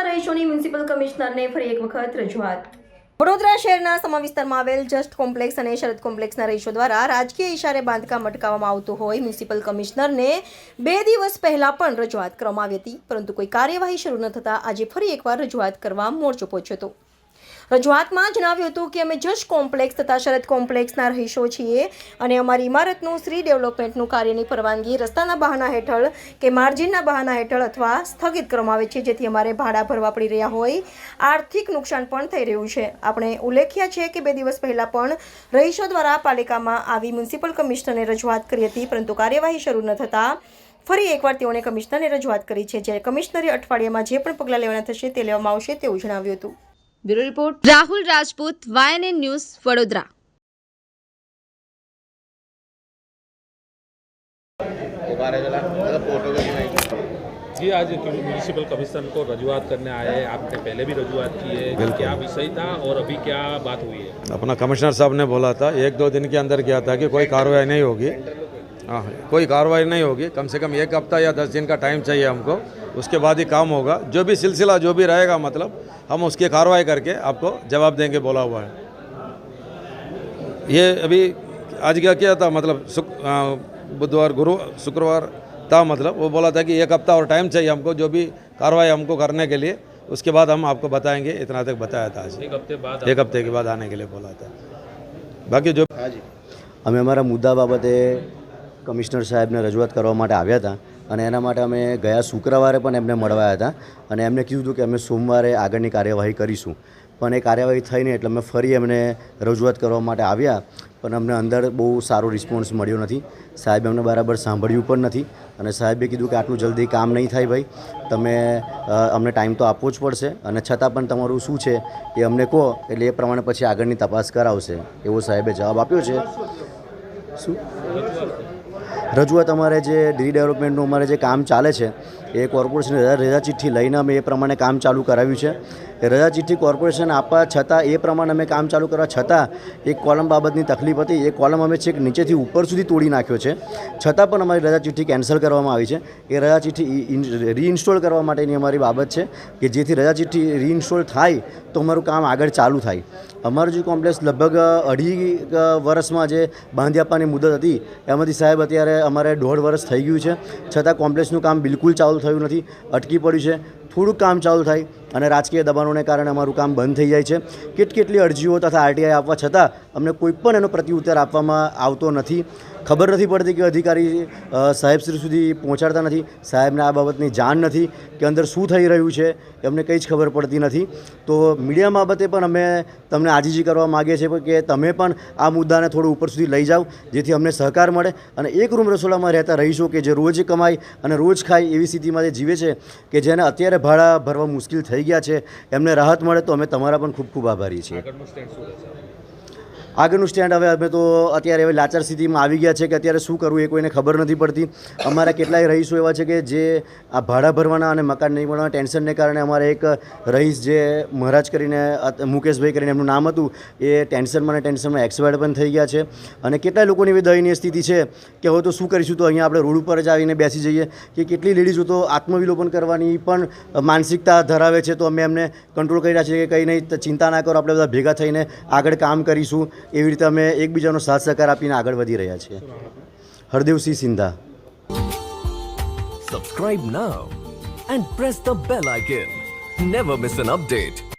વિસ્તારના રહીશોની મ્યુનિસિપલ કમિશનરને ફરી એક વખત રજૂઆત. વડોદરા શહેરના સમા વિસ્તારમાં આવેલ જસ્ટ કોમ્પ્લેક્સ અને શરદ કોમ્પ્લેક્સના રહીશો દ્વારા રાજકીય ઇશારે બાંધકામ અટકાવવામાં આવતું હોય, મ્યુનિસિપલ કમિશનરને બે દિવસ પહેલા પણ રજૂઆત કરવામાં આવી હતી, પરંતુ કોઈ કાર્યવાહી શરૂ ન થતાં આજે ફરી એકવાર રજૂઆત કરવા મોરચો પહોંચ્યો હતો. રજૂઆતમાં જણાવ્યું હતું કે અમે જસ્ટ કોમ્પ્લેક્સ તથા શરદ કોમ્પ્લેક્સના રહીશો છીએ અને અમારી ઇમારતનું શ્રી ડેવલપમેન્ટનું કાર્યની પરવાનગી રસ્તાના બહાના હેઠળ કે માર્જિનના બહાના હેઠળ અથવા સ્થગિત કરવામાં આવે છે, જેથી અમારે ભાડા ભરવા પડી રહ્યા હોય. આર્થિક નુકસાન પણ થઈ રહ્યું છે. આપણે ઉલ્લેખ્યા છે કે બે દિવસ પહેલાં પણ રહીશો દ્વારા પાલિકામાં આવી મ્યુનિસિપલ કમિશનરને રજૂઆત કરી હતી, પરંતુ કાર્યવાહી શરૂ ન થતાં ફરી એકવાર તેઓને કમિશનરને રજૂઆત કરી છે. જ્યારે કમિશનરે અઠવાડિયામાં જે પણ પગલાં લેવાના થશે તે લેવામાં આવશે તેવું જણાવ્યું હતું. Bureau report. राहुल राजपूत वायन न्यूज़ वडोदरा। जी आज म्यूनिसिपल कमीशन को रजुआत करने आए आपने पहले भी रजुआत की है। क्या विषय था और अभी क्या बात हुई है? अपना कमिश्नर साहब ने बोला था एक दो दिन के अंदर किया था कि कोई कार्रवाई नहीं होगी। हाँ, हाँ कोई कार्रवाई नहीं होगी। कम से कम एक हफ़्ता या दस दिन का टाइम चाहिए हमको। उसके बाद ही काम होगा। जो भी सिलसिला जो भी रहेगा मतलब हम उसकी कार्रवाई करके आपको जवाब देंगे बोला हुआ है। ये अभी आज क्या किया था मतलब बुधवार गुरु शुक्रवार था मतलब वो बोला था कि एक हफ़्ता और टाइम चाहिए हमको जो भी कार्रवाई हमको करने के लिए। उसके बाद हम आपको बताएँगे इतना तक बताया था आज। एक हफ़्ते बाद एक हफ़्ते के बाद आने के लिए बोला था। बाकी जो हाँ जी। हमें हमारा मुद्दा बाबत है કમિશનર સાહેબને રજૂઆત કરવા માટે આવ્યા હતા અને એના માટે અમે ગયા શુક્રવારે પણ એમને મળવાયા હતા અને એમને કીધું હતું કે અમે સોમવારે આગળની કાર્યવાહી કરીશું. પણ એ કાર્યવાહી થઈ નહીં એટલે અમે ફરી એમને રજૂઆત કરવા માટે આવ્યા પણ અમને અંદર બહુ સારો રિસ્પોન્સ મળ્યો નથી. સાહેબ અમને બરાબર સાંભળ્યું પણ નથી અને સાહેબે કીધું કે આટલું જલ્દી કામ નહીં થાય ભાઈ. તમે અમને ટાઈમ તો આપવો જ પડશે અને છતાં પણ તમારું શું છે એ અમને કહો એટલે એ પ્રમાણે પછી આગળની તપાસ કરાવશે એવો સાહેબે જવાબ આપ્યો છે. શું? રજૂઆત અમારે જે ડી ડેવલપમેન્ટનું અમારે જે કામ ચાલે છે, એ કોર્પોરેશન રજા ચિઠ્ઠી લઈને અમે એ પ્રમાણે કામ ચાલુ કરાવ્યું છે. રજા ચિઠ્ઠી કોર્પોરેશન આપવા છતાં, એ પ્રમાણે અમે કામ ચાલુ કરવા છતાં, એક કોલમ બાબતની તકલીફ હતી. એ કોલમ અમે છેક નીચેથી ઉપર સુધી તોડી નાખ્યો છે. છતાં પણ અમારી રજા ચિઠ્ઠી કેન્સલ કરવામાં આવી છે. એ રજા ચિઠ્ઠી રીઇન્સ્ટોલ કરવા માટેની અમારી બાબત છે કે જેથી રજા ચિઠ્ઠી રીઇન્સ્ટોલ થાય તો અમારું કામ આગળ ચાલુ થાય. અમારું જે કોમ્પ્લેક્સ લગભગ અઢી વર્ષમાં જે બાંધી આપવાની મુદત હતી, એમાંથી સાહેબ અત્યારે અમારે દોઢ વર્ષ થઈ ગયું છે. છતાં કોમ્પ્લેક્સનું કામ બિલકુલ ચાલુ થયું નથી. અટકી પડ્યું છે. થોડુંક કામ ચાલુ થાય અને રાજકીય દબાણોને કારણે અમારું કામ બંધ થઈ જાય છે. કેટ કેટલી અરજીઓ તથા આરટીઆઈ આપવા છતાં અમને કોઈ પણ એનો પ્રત્યુત્તર આપવામાં આવતો નથી. ખબર નથી પડતી કે અધિકારી સાહેબ સાહેબશ્રી સુધી પહોંચાડતા નથી. સાહેબને આ બાબતની જાણ નથી કે અંદર શું થઈ રહ્યું છે એમને કંઈ જ ખબર પડતી નથી. તો મીડિયા બાબતે પણ અમે તમને આજીજી કરવા માગીએ છીએ કે તમે પણ આ મુદ્દાને થોડું ઉપર સુધી લઈ જાઓ, જેથી અમને સહકાર મળે. અને એક રૂમ રસોડામાં રહેતા રહીશો કે જે રોજ કમાય અને રોજ ખાય એવી સ્થિતિમાં જે જીવે છે, કે જેને અત્યારે ભાડા ભરવા મુશ્કેલ થઈ ગયા છે, એમને રાહત મળે તો અમે તમારા પણ ખૂબ ખૂબ આભારી છીએ. આગળનું સ્ટેન્ડ હવે અમે તો અત્યારે હવે લાચાર સ્થિતિમાં આવી ગયા છે કે અત્યારે શું કરવું એ કોઈને ખબર નથી પડતી. અમારા કેટલાય રહીશો એવા છે કે જે આ ભાડા ભરવાના અને મકાન નહીં મળવાના ટેન્શનને કારણે અમારે એક રહીશ જે મહારાજ કરીને મુકેશભાઈ કરીને એમનું નામ હતું, એ ટેન્શનમાં અને ટેન્શનમાં એક્સપાયર્ડ પણ થઈ ગયા છે. અને કેટલાય લોકોની એવી દયનીય સ્થિતિ છે કે હવે તો શું કરીશું, તો અહીંયા આપણે રોડ ઉપર જ આવીને બેસી જઈએ કે કેટલી લેડીઝો તો આત્મવિલોપન કરવાની પણ માનસિકતા ધરાવે છે. તો અમે એમને કંટ્રોલ કરી રહ્યા છીએ કે કંઈ નહીં ચિંતા ના કરો, આપણે બધા ભેગા થઈને આગળ કામ કરીશું. એવી રીતે અમે એકબીજાનો સાથ સહકાર આપીને આગળ વધી રહ્યા છીએ Hardevsinh Sindha Subscribe now and press the bell icon. Never miss an update.